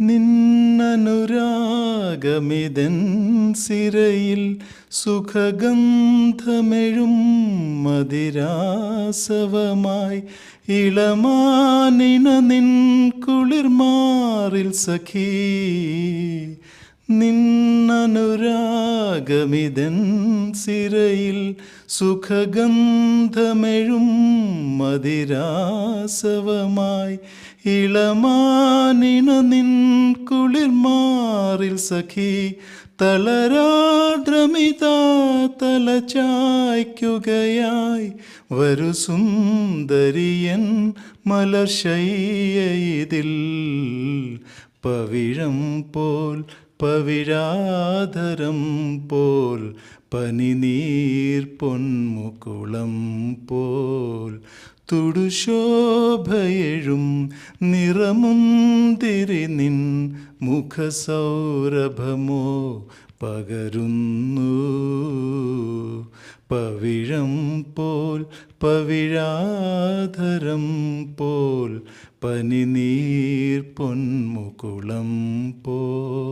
നിന്നനുരാഗമിതൻ സിരയിൽ സുഖഗന്ധമെഴും മതിരാസവമായി. ഇളമാനിണ നിൻ കുളിർമാറിൽ സഖീ നിന്നനുരാഗമിതൻ സിരയിൽ സുഖഗന്ധമെഴും മതിരാസവമായി ഇളമാനിണ നിൻ കുളിർമാറിൽ സഖി തളരാദ്രമിത തലചായ്ക്കുകയായി വരു സുന്ദരിയൻ മലർശയ്യയിതിൽ പവിഴം പോൽ പവിഴാധരം പോൽ പനിനീർ പൊന്മുകുളം പോൽ തുടുശോഭയെഴും നിറമുന്തിരി നിൻ മുഖസൗരഭമോ പകരുന്നു. പവിഴം പോൽ പവിഴാധരം പോൽ പനിനീർ പൊന്മുകുളം പോൽ